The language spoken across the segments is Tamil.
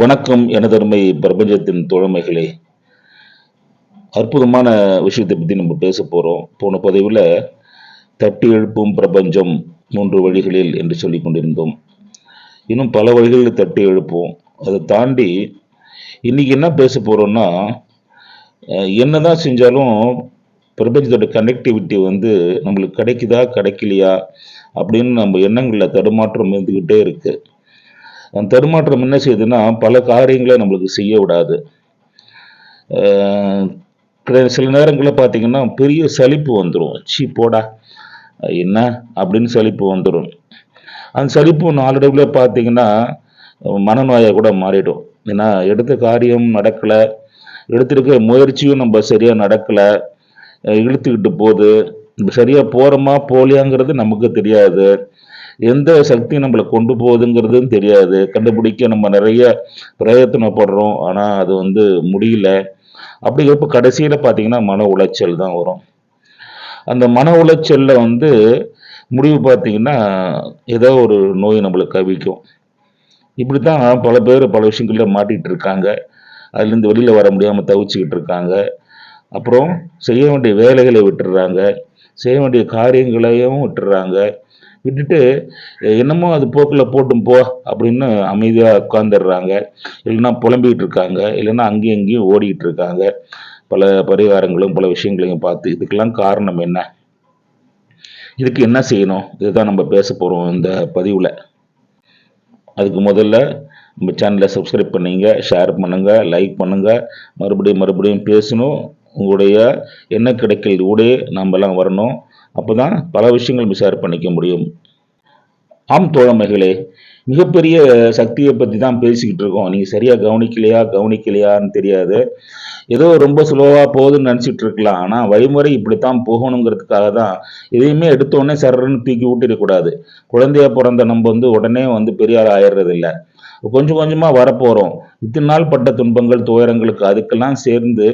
வணக்கம் எனதருமை பிரபஞ்சத்தின் தோழமைகளே. அற்புதமான விஷயத்தை பற்றி நம்ம பேச போகிறோம் போன பதிவில் தட்டி எழுப்பும் பிரபஞ்சம் மூன்று வழிகளில் என்று சொல்லி கொண்டிருந்தோம். இன்னும் பல வழிகளில் தட்டி எழுப்போம் அதை தாண்டி இன்னைக்கு என்ன பேச போகிறோம்னா என்னதான் செஞ்சாலும் பிரபஞ்சத்தோட கனெக்டிவிட்டி வந்து நம்மளுக்கு கிடைக்குதா கிடைக்கலையா அப்படின்னு நம்ம எண்ணங்களில் தடுமாற்றம் இருந்துக்கிட்டே இருக்குது அந்த தடுமாற்றம் என்ன செய்யுதுன்னா பல காரியங்களை நம்மளுக்கு செய்ய விடாது. சில நேரங்களில் பார்த்தீங்கன்னா பெரிய சலிப்பு வந்துடும் சீ போடா. என்ன? அப்படின்னு சலிப்பு வந்துடும் அந்த சலிப்பு நாளடைவில் பார்த்தீங்கன்னா மனநோயாக கூட மாறிடும். ஏன்னா எடுத்த காரியம் நடக்கலை. எடுத்திருக்க முயற்சியும் நம்ம சரியாக நடக்கலை. இழுத்துக்கிட்டு போகுது. சரியாக போகிறோமா போகலையாங்கிறது நமக்கு தெரியாது. எந்த சக்தி நம்மளை கொண்டு போகுதுங்கிறதும் தெரியாது. கண்டுபிடிக்க நம்ம நிறைய பிரயத்தனப்படுறோம். ஆனால் அது வந்து முடியல. அப்படிங்கிறப்ப கடைசியில் பார்த்தீங்கன்னா மன உளைச்சல் தான் வரும். அந்த மன உளைச்சலில் வந்து முடிவு பார்த்தீங்கன்னா ஏதோ ஒரு நோய் நம்மளை கவிக்கும். இப்படி தான் பல பேர் பல விஷயங்களில் மாட்டிகிட்டு இருக்காங்க. அதுலேருந்து வெளியில் வர முடியாமல் தவிச்சுக்கிட்டு இருக்காங்க. அப்புறம் செய்ய வேண்டிய வேலைகளை விட்டுடுறாங்க செய்ய வேண்டிய காரியங்களையும் விட்டுடுறாங்க விட்டுட்டு என்னமோ அது போக்கில் போட்டும் போ அப்படின்னு அமைதியாக உட்காந்துடுறாங்க இல்லைன்னா புலம்பிக்கிட்டு இருக்காங்க. இல்லைன்னா அங்கேயும் இங்கேயும் ஓடிக்கிட்டு இருக்காங்க. பல பரிகாரங்களும் பல விஷயங்களையும் பார்த்து இதுக்கெல்லாம் காரணம் என்ன? இதுக்கு என்ன செய்யணும்? இதுதான் நம்ம பேச போகிறோம் இந்த பதிவில். அதுக்கு முதல்ல நம்ம சேனலை சப்ஸ்கிரைப் பண்ணிங்க ஷேர் பண்ணுங்கள் லைக் பண்ணுங்கள் மறுபடியும் மறுபடியும் பேசணும். உங்களுடைய என்ன கிடைக்கிறது ஊடே நாமெல்லாம் வரணும். அப்போ தான் பல விஷயங்கள் மிஷார் பண்ணிக்க முடியும். ஆம் தோழமைகளே மிகப்பெரிய சக்தியை பற்றி தான் பேசிக்கிட்டு இருக்கோம். நீங்கள் சரியாக கவனிக்கலையா கவனிக்கலையான்னு தெரியாது. ஏதோ ரொம்ப சுலோவாக போகுதுன்னு நினச்சிட்டு இருக்கலாம். ஆனால் வழிமுறை இப்படித்தான் போகணுங்கிறதுக்காக தான் எதையுமே எடுத்தோடனே சர்றன்னு தூக்கி விட்டுடக்கூடாது குழந்தைய பிறந்த நம்ம வந்து உடனே வந்து பெரியார் ஆள் ஆயிடுறது கொஞ்சம் கொஞ்சமாக வரப்போகிறோம் இத்தனை நாள் பட்ட துன்பங்கள் துயரங்களுக்கு அதுக்கெல்லாம் சேர்ந்து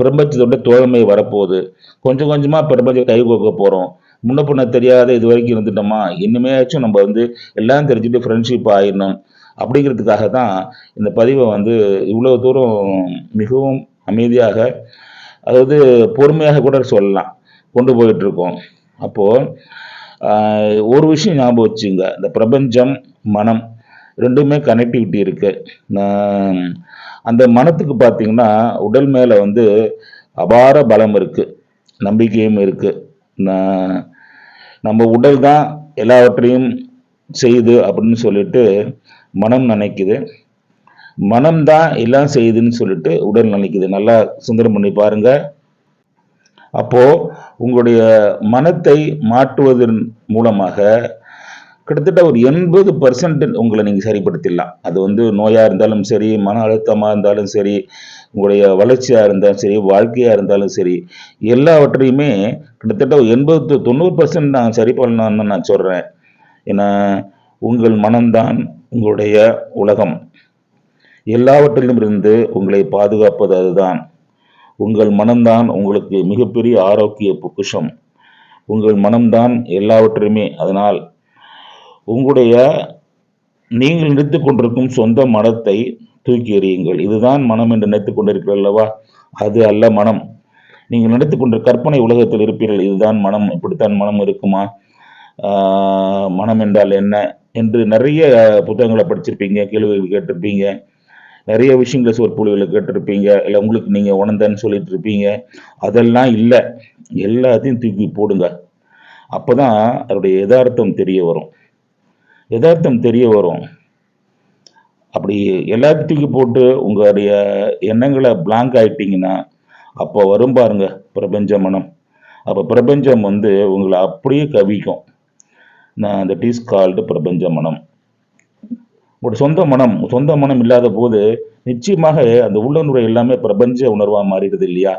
பிரபஞ்சத்தோட தோழமை வரப்போகுது. கொஞ்சம் கொஞ்சமாக பிரபஞ்சம் கை கோக்க போகிறோம் முன்ன பண்ண தெரியாத இது வரைக்கும் இருந்துட்டோமா? இனிமேயாச்சும் நம்ம வந்து எல்லாம் தெரிஞ்சுட்டு ஃப்ரெண்ட்ஷிப் ஆயிடணும். அப்படிங்கிறதுக்காக தான் இந்த பதிவை வந்து இவ்வளோ தூரம் மிகவும் அமைதியாக அதாவது பொறுமையாக கூட சொல்லலாம். கொண்டு போயிட்டுருக்கோம். அப்போது ஒரு விஷயம் ஞாபகம் வச்சுங்க. இந்த பிரபஞ்சம் மனம். ரெண்டுமே கனெக்டிவிட்டி இருக்கு. அந்த மனத்துக்கு பார்த்தீங்கன்னா உடல் மேலே வந்து அபார பலம் இருக்கு. நம்பிக்கையும் இருக்கு. நம்ம உடல் தான் எல்லாவற்றையும் செய்யுது அப்படின்னு சொல்லிட்டு மனம் நினைக்குது. மனம் தான் எல்லாம் செய்யுதுன்னு சொல்லிட்டு உடல் நினைக்குது. நல்லா சுந்தரம் பண்ணி பாருங்க. அப்போ உங்களுடைய மனத்தை மாற்றுவதன் மூலமாக கிட்டத்தட்ட ஒரு எண்பது பர்சன்ட் உங்களை நீங்கள் சரிப்படுத்திடலாம். அது வந்து நோயாக இருந்தாலும் சரி மன அழுத்தமாக இருந்தாலும் சரி உங்களுடைய வளர்ச்சியாக இருந்தாலும் சரி வாழ்க்கையாக இருந்தாலும் சரி எல்லாவற்றையுமே கிட்டத்தட்ட ஒரு எண்பது தொண்ணூறு பர்சன்ட் நான் சரி பண்ணலாம்னு நான் சொல்கிறேன் ஏன்னா உங்கள் மனம்தான் உங்களுடைய உலகம். எல்லாவற்றிலும் இருந்து உங்களை பாதுகாப்பது அதுதான். உங்கள் மனம்தான் உங்களுக்கு மிகப்பெரிய ஆரோக்கிய பொக்கிஷம். உங்கள் மனம்தான் எல்லாவற்றையுமே அதனால் உங்களுடைய நீங்கள் நினைத்து கொண்டிருக்கும் சொந்த மனத்தை தூக்கி எறியுங்கள். இதுதான் மனம் என்று நினைத்து கொண்டிருக்கிறீர்கள் அல்லவா? அது அல்ல மனம். நீங்கள் நினைத்து கொண்ட கற்பனை உலகத்தில் இருப்பீர்கள். இதுதான் மனம். இப்படித்தான் மனம் இருக்குமா? மனம் என்றால் என்ன? என்று நிறைய புத்தகங்களை படிச்சிருப்பீங்க கேள்விகள் கேட்டிருப்பீங்க. நிறைய விஷயங்களை சொற்பொழிவுகளை கேட்டிருப்பீங்க. இல்லை உங்களுக்கு நீங்கள் உணர்ந்தேன்னு சொல்லிட்டு இருப்பீங்க. அதெல்லாம் இல்லை. எல்லாத்தையும் தூக்கி போடுங்க. அப்பதான் அதோடைய யதார்த்தம் தெரிய வரும். யதார்த்தம் தெரிய வரும். அப்படி எல்லாத்தையும் போட்டு உங்களுடைய எண்ணங்களை பிளாங்க் ஆயிட்டீங்கன்னா அப்போ வரும் பாருங்க பிரபஞ்ச மனம். அப்போ பிரபஞ்சம் வந்து உங்களை அப்படியே கவிக்கும். நான் அந்த டீஸ் கால்டு பிரபஞ்ச மனம். உங்களோட சொந்த மனம் சொந்த மனம் இல்லாத போது நிச்சயமாக அந்த உள்ளுணர்வு எல்லாமே பிரபஞ்ச உணர்வாக மாறிடுது இல்லையா?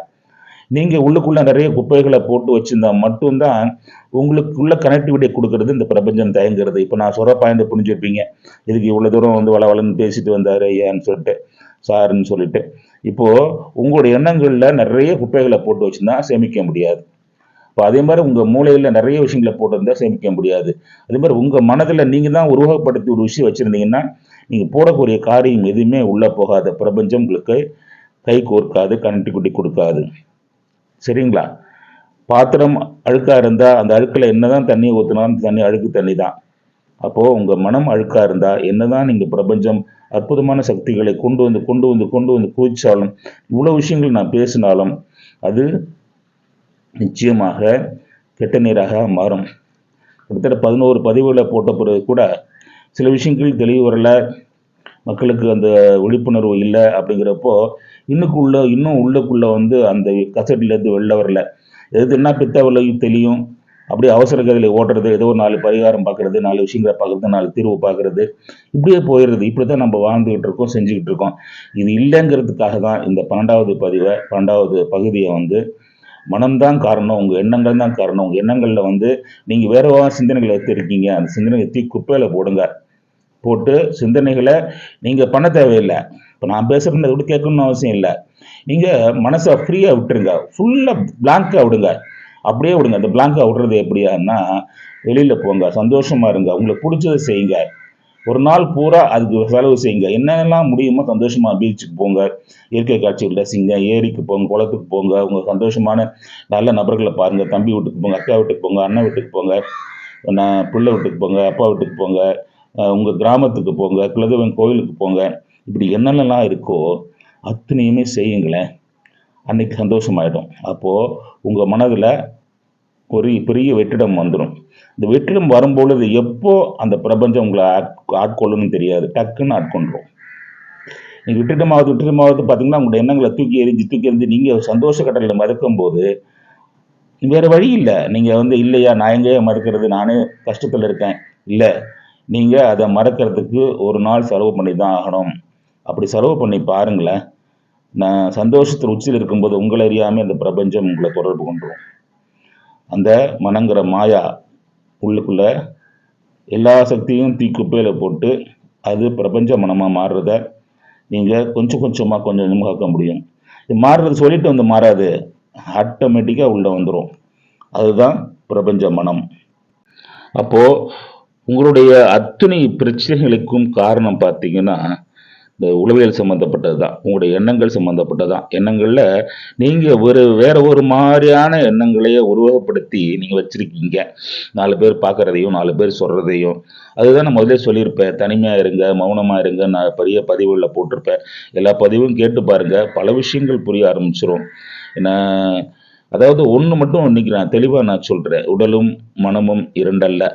நீங்கள் உள்ளுக்குள்ளே நிறைய குப்பைகளை போட்டு வச்சுருந்தா மட்டும்தான் உங்களுக்குள்ள கனெக்டிவிட்டி கொடுக்கறது இந்த பிரபஞ்சம் தயங்குறது. இப்போ நான் சொல்கிற பாயிண்ட் புரிஞ்சிருப்பீங்க இதுக்கு இவ்வளோ தூரம் வந்து வள வளன்னு பேசிட்டு வந்தார் ஏன்னு சொல்லிட்டு சாருன்னு சொல்லிட்டு. இப்போது உங்களுடைய எண்ணங்களில் நிறைய குப்பைகளை போட்டு வச்சுருந்தா சேமிக்க முடியாது. இப்போ அதே மாதிரி உங்கள் மூளையில் நிறைய விஷயங்களை போட்டிருந்தா சேமிக்க முடியாது. அதே மாதிரி உங்கள் மனதில் நீங்கள் தான் உருவகப்படுத்தி ஒரு விஷயம் வச்சுருந்தீங்கன்னா நீங்கள் போடக்கூடிய காரியம் எதுவுமே உள்ளே போகாத. பிரபஞ்சம் உங்களுக்கு கை கோர்க்காது கனெக்டிவிட்டி கொடுக்காது. சரிங்களா? பாத்திரம் அழுக்காக இருந்தால் அந்த அழுக்கில் என்னதான் தண்ணி ஊற்றினாலும் தண்ணி அழுக்கு தண்ணி தான் அப்போது உங்கள் மனம் அழுக்காக இருந்தால் என்னதான் நீங்கள் பிரபஞ்சம் அற்புதமான சக்திகளை கொண்டு வந்து கொண்டு வந்து கொண்டு வந்து குவிச்சாலும் இவ்வளோ விஷயங்கள் நான் பேசினாலும் அது நிச்சயமாக கெட்ட நீராக மாறும். கிட்டத்தட்ட பதினோரு பதிவுகளை போட்ட பிறகு கூட சில விஷயங்கள் தெளிவு வரல. மக்களுக்கு அந்த விழிப்புணர்வு இல்லை அப்படிங்கிறப்போ இன்னுக்குள்ள இன்னும் உள்ளுக்குள்ளே வந்து அந்த கசட்டிலேருந்து வெளில வரல. எது என்ன பித்த விலை தெரியும் அப்படியே அவசர கதையில் ஓட்டுறது ஏதோ ஒரு நாலு பரிகாரம் பார்க்குறது நாலு விஷயங்களை பார்க்குறது நாலு தீர்வு பார்க்குறது இப்படியே போயிடுறது இப்படி தான் நம்ம வாழ்ந்துக்கிட்டு இருக்கோம் செஞ்சுக்கிட்டு இருக்கோம். இது இல்லைங்கிறதுக்காக தான் இந்த பன்னெண்டாவது பதிவை பன்னெண்டாவது பகுதியை வந்து மனம்தான் காரணம் உங்கள் எண்ணங்கள் தான் காரணம். உங்கள் எண்ணங்களில் வந்து நீங்கள் வேறு சிந்தனைகளை எடுத்திருக்கீங்க. அந்த சிந்தனை தீ குப்பையில் போடுங்க. போட்டு சிந்தனைகளை நீங்கள் பண்ண தேவையில்லை. இப்போ நான் பேசுகிறேன்னு கூட கேட்கணும்னு அவசியம் இல்லை. நீங்கள் மனசை ஃப்ரீயாக விட்டுருங்க. ஃபுல்லாக பிளாங்காக விடுங்க. அப்படியே விடுங்க. அந்த பிளாங்காக விடுறது எப்படியான்னா வெளியில் போங்க. சந்தோஷமாக இருங்க. உங்களுக்கு பிடிச்சதை செய்யுங்க. ஒரு நாள் பூரா அதுக்கு செலவு செய்யுங்க. என்னென்னலாம் முடியுமோ சந்தோஷமாக பீச்சுக்கு போங்க. இயற்கை காட்சிகள் ரசிங்க. ஏரிக்கு போங்க. குளத்துக்கு போங்க. உங்கள் சந்தோஷமான நல்ல நபர்களை பாருங்கள் தம்பி வீட்டுக்கு போங்க. அக்கா வீட்டுக்கு போங்க. அண்ணன் வீட்டுக்கு போங்க. நான் பிள்ளை வீட்டுக்கு போங்க. அப்பா வீட்டுக்கு போங்க. உங்கள் கிராமத்துக்கு போங்க குலதெய்வம் கோயிலுக்கு போங்க இப்படி என்னென்னலாம் இருக்கோ அத்தனையுமே செய்யுங்களேன். அன்னைக்கு சந்தோஷமாயிடும். அப்போது உங்கள் மனதில் ஒரு பெரிய வெற்றிடம் வந்துடும் இந்த வெற்றிடம் வரும்பொழுது எப்போ அந்த பிரபஞ்சம் உங்களை ஆட் ஆட்கொள்ளணும்னு தெரியாது. டக்குன்னு ஆட்கொண்டுரும். நீங்கள் வெற்றிடமாவது வெற்றிடமாவது பார்த்தீங்கன்னா உங்களோட எண்ணங்களை தூக்கி எரிஞ்சு தூக்கி எறிஞ்சு நீங்கள் சந்தோஷ கடலில் மறுக்கும்போது வேறு வழி இல்லை. நீங்கள் வந்து இல்லையா நான் எங்கேயே மறுக்கிறது நானே கஷ்டத்தில் இருக்கேன். இல்லை. நீங்கள் அதை மறக்கிறதுக்கு ஒரு நாள் செலவு பண்ணி தான் ஆகணும். அப்படி செலவு பண்ணி பாருங்களேன். நான் சந்தோஷத்தில் உச்சியில் இருக்கும்போது உங்களை அறியாமல் அந்த பிரபஞ்சம் உங்களை தொடர்பு கொண்டுரும். அந்த மனங்கிற மாயா உள்ளுக்குள்ள எல்லா சக்தியும் தீக்குப்பையில் போட்டு அது பிரபஞ்ச மனமாக மாறுறத நீங்கள் கொஞ்சம் கொஞ்சமாக கொஞ்சம் கொஞ்சமாக ஆக்க முடியும். இது மாறுறது சொல்லிட்டு வந்து மாறாது. ஆட்டோமேட்டிக்காக உள்ளே வந்துடும் அதுதான் பிரபஞ்ச மனம். அப்போது உங்களுடைய அத்தனை பிரச்சனைகளுக்கும் காரணம் பார்த்தீங்கன்னா இந்த உளவியல் சம்மந்தப்பட்டது தான் உங்களுடைய எண்ணங்கள் சம்மந்தப்பட்டது தான் எண்ணங்களில் நீங்கள் ஒரு வேற ஒரு மாதிரியான எண்ணங்களையே உருவகப்படுத்தி நீங்கள் வச்சுருக்கீங்க. நாலு பேர் பார்க்குறதையும் நாலு பேர் சொல்கிறதையும் அதுதான் நான் முதலே சொல்லியிருப்பேன். தனிமையாக இருங்க மௌனமாக இருங்க நான் பெரிய பதிவுகளில் போட்டிருப்பேன். எல்லா பதிவும் கேட்டு பாருங்கள் பல விஷயங்கள் புரிய ஆரம்பிச்சிடும் ஏன்னா அதாவது ஒன்று மட்டும் இன்றைக்கி நான் தெளிவாக நான் சொல்கிறேன் உடலும் மனமும் இரண்டல்ல.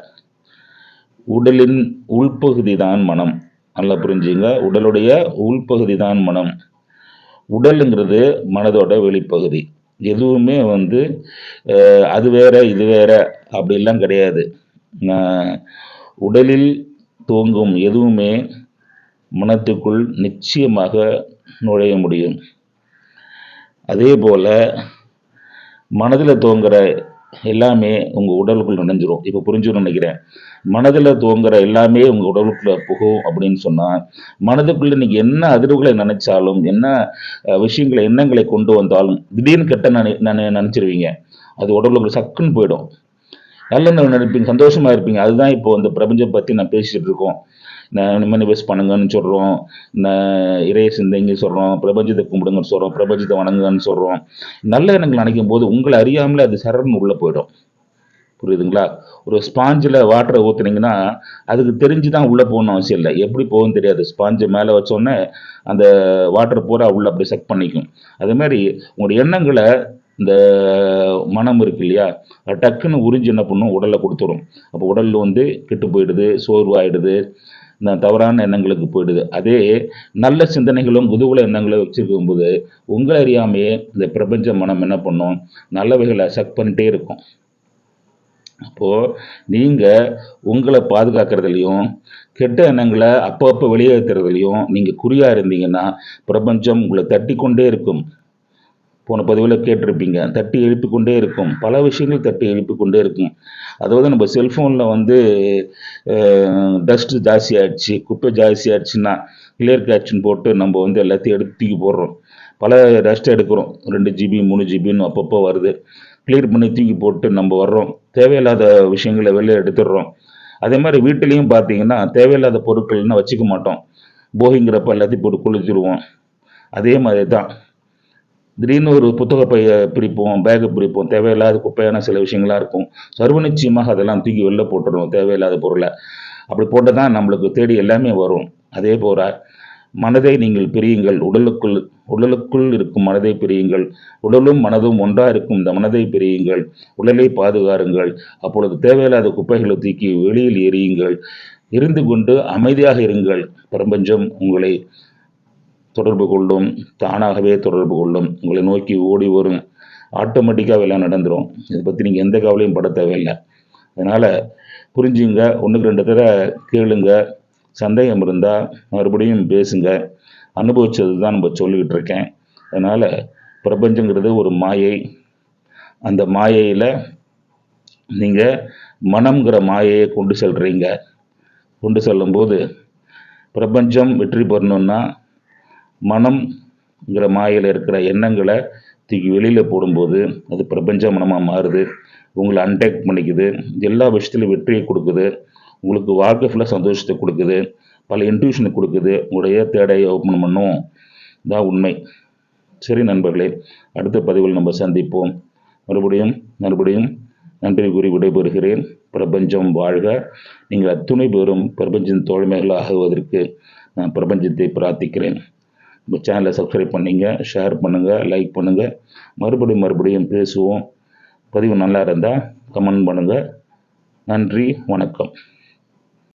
உடலின் உள்பகுதி தான் மனம். நல்லா புரிஞ்சுங்க. உடலுடைய உள்பகுதி தான் மனம். உடலுங்கிறது மனதோட வெளிப்பகுதி. எதுவுமே வந்து அது வேற இது வேற அப்படிலாம் கிடையாது. உடலில் துவங்கும் எதுவுமே மனத்துக்குள் நிச்சயமாக நுழைய முடியும். அதே போல் மனதில் துவங்குற எல்லாமே உங்கள் உடலுக்குள் நினைஞ்சிரும் இப்போ புரிஞ்சுன்னு நினைக்கிறேன். மனதில் துவங்குற எல்லாமே உங்கள் உடலுக்குள்ள புகும் அப்படின்னு சொன்னால் மனதுக்குள்ளே நீங்கள் என்ன அதிர்வுகளை நினைச்சாலும் என்ன விஷயங்களை எண்ணங்களை கொண்டு வந்தாலும் திடீர்னு கெட்ட நினை நினை நினச்சிருவீங்க. அது உடலுக்குள்ள சக்குன்னு போயிடும். நல்ல நினைப்பீங்க சந்தோஷமாக இருப்பீங்க. அதுதான் இப்போ இந்த பிரபஞ்சம் பற்றி நான் பேசிகிட்டு இருக்கோம். மனிபஸ் பண்ணுங்கன்னு சொல்கிறோம் இறைய சிந்தைங்க சொல்கிறோம் பிரபஞ்சத்தை கும்பிடுங்கன்னு சொல்கிறோம் பிரபஞ்சத்தை வணங்குங்கன்னு சொல்கிறோம் நல்ல எண்ணங்கள் நினைக்கும் போது உங்களை அறியாமலே அது சரண் உள்ளே போயிடும். புரியுதுங்களா? ஒரு ஸ்பாஞ்சில் வாட்டரை ஊற்றுனீங்கன்னா அதுக்கு தெரிஞ்சு தான் உள்ளே போகணும் அவசியம் இல்லை. எப்படி போகும்னு தெரியாது. ஸ்பாஞ்சை மேலே வச்சோடனே அந்த வாட்டர் பூரா உள்ளே அப்படி செக் பண்ணிக்கும். அதேமாதிரி உங்களுடைய எண்ணங்களை இந்த மனம் இருக்கு இல்லையா? டக்குன்னு உறிஞ்சு என்ன பண்ணும்? உடலை கொடுத்துரும். அப்போ உடல் வந்து கெட்டு போயிடுது சோர்வாயிடுது. இந்த தவறான எண்ணங்களுக்கு போயிடுது. அதே நல்ல சிந்தனைகளும் குதூகல எண்ணங்களும் வச்சுருக்கும் போது உங்களை அறியாமையே இந்த பிரபஞ்ச மனம் என்ன பண்ணும்? நல்லவைகளை அசக் பண்ணிகிட்டே இருக்கும். அப்போது நீங்கள் உங்களை பாதுகாக்கிறதுலையும் கெட்ட எண்ணங்களை அப்பப்போ வெளியேற்றுறதுலையும் நீங்கள் குறியாக இருந்தீங்கன்னா பிரபஞ்சம் உங்களை தட்டி கொண்டே இருக்கும். போன பதிவில் கேட்டிருப்பீங்க. தட்டி எழுப்பி கொண்டே இருக்கும். பல விஷயங்கள் தட்டி எழுப்பி கொண்டே இருக்கும். அதாவது நம்ம செல்ஃபோனில் வந்து டஸ்ட்டு ஜாஸ்தி ஆயிடுச்சு குப்பை ஜாஸ்தி ஆயிடுச்சுன்னா கிளியர் கேட்சின்னு போட்டு நம்ம வந்து எல்லாத்தையும் எடுத்து தூக்கி போடுறோம். பல டஸ்ட் எடுக்கிறோம். ரெண்டு ஜிபி மூணு ஜிபின்னு அப்பப்போ வருது. கிளியர் பண்ணி தூக்கி போட்டு நம்ம வர்றோம். தேவையில்லாத விஷயங்களை வெளியே எடுத்துடுறோம். அதே மாதிரி வீட்டிலையும் பார்த்தீங்கன்னா தேவையில்லாத பொருட்கள்னா வச்சுக்க மாட்டோம். போகிங்கிறப்ப எல்லாத்தையும் போட்டு குளிச்சிடுவோம். அதே மாதிரி தான் திடீர்னு ஒரு புத்தக பையை பிரிப்போம் பேக்கை பிரிப்போம் தேவையில்லாத குப்பையான சில விஷயங்களாக இருக்கும். சர்வ நிச்சயமாக அதெல்லாம் தூக்கி வெளில போட்டுடணும் தேவையில்லாத பொருளை. அப்படி போட்டால் தான் நம்மளுக்கு தேடி எல்லாமே வரும். அதே போல் மனதை நீங்கள் பிரியுங்கள். உடலுக்குள் உடலுக்குள் இருக்கும் மனதை பிரியுங்கள். உடலும் மனதும் ஒன்றாக இருக்கும் இந்த மனதை பிரியுங்கள். உடலை பாதுகாருங்கள். அப்பொழுது தேவையில்லாத குப்பைகளை தூக்கி வெளியில் எறியுங்கள். இருந்து கொண்டு அமைதியாக இருங்கள். பிரபஞ்சம் உங்களை தொடர்பு கொள்ளும் தானாகவே தொடர்பு கொள்ளும். உங்களை நோக்கி ஓடி வரும். ஆட்டோமேட்டிக்காக எல்லாம் நடந்துடும் இதை பற்றி நீங்கள் எந்த கவலையும் பட தேவையில்லை. அதனால் புரிஞ்சுங்க ஒன்றுக்கு ரெண்டு தடவை கேளுங்க. சந்தேகம் இருந்தால் மறுபடியும் பேசுங்க. அனுபவிச்சது தான் நம்ம சொல்லிக்கிட்டு இருக்கேன். அதனால் பிரபஞ்சங்கிறது ஒரு மாயை. அந்த மாயையில் நீங்கள் மனம்ங்கிற மாயையை கொண்டு செல்கிறீங்க கொண்டு செல்லும்போது பிரபஞ்சம் வெற்றி பெறணுன்னா மனம்ங்கிற மாயையில் இருக்கிற எண்ணங்களை தூக்கி வெளியில் போடும்போது அது பிரபஞ்ச மனமாக மாறுது. உங்களை அன்டேக் பண்ணிக்குது. எல்லா விஷயத்துலையும் வெற்றியை கொடுக்குது. உங்களுக்கு வாழ்க்கை ஃபுல்லாக சந்தோஷத்தை கொடுக்குது. பல இன்ட்யூஷனை கொடுக்குது. உங்களுடைய தேடையை ஓப்பன் பண்ணும். தான் உண்மை. சரி நண்பர்களே அடுத்த பதிவில் நம்ம சந்திப்போம். மறுபடியும் மறுபடியும் நன்றி கூறி விடைபெறுகிறேன். பிரபஞ்சம் வாழ்க. நீங்கள் அத்துணை பெறும் பிரபஞ்சத்தின் தோழமைகள் ஆகுவதற்கு நான் பிரபஞ்சத்தை பிரார்த்திக்கிறேன். நம்ம சேனலை சப்ஸ்கிரைப் பண்ணிங்க ஷேர் பண்ணுங்கள் லைக் பண்ணுங்கள் மறுபடியும் மறுபடியும் பேசுவோம். பதிவு நல்லா இருந்தால் கமெண்ட் பண்ணுங்கள் நன்றி வணக்கம்.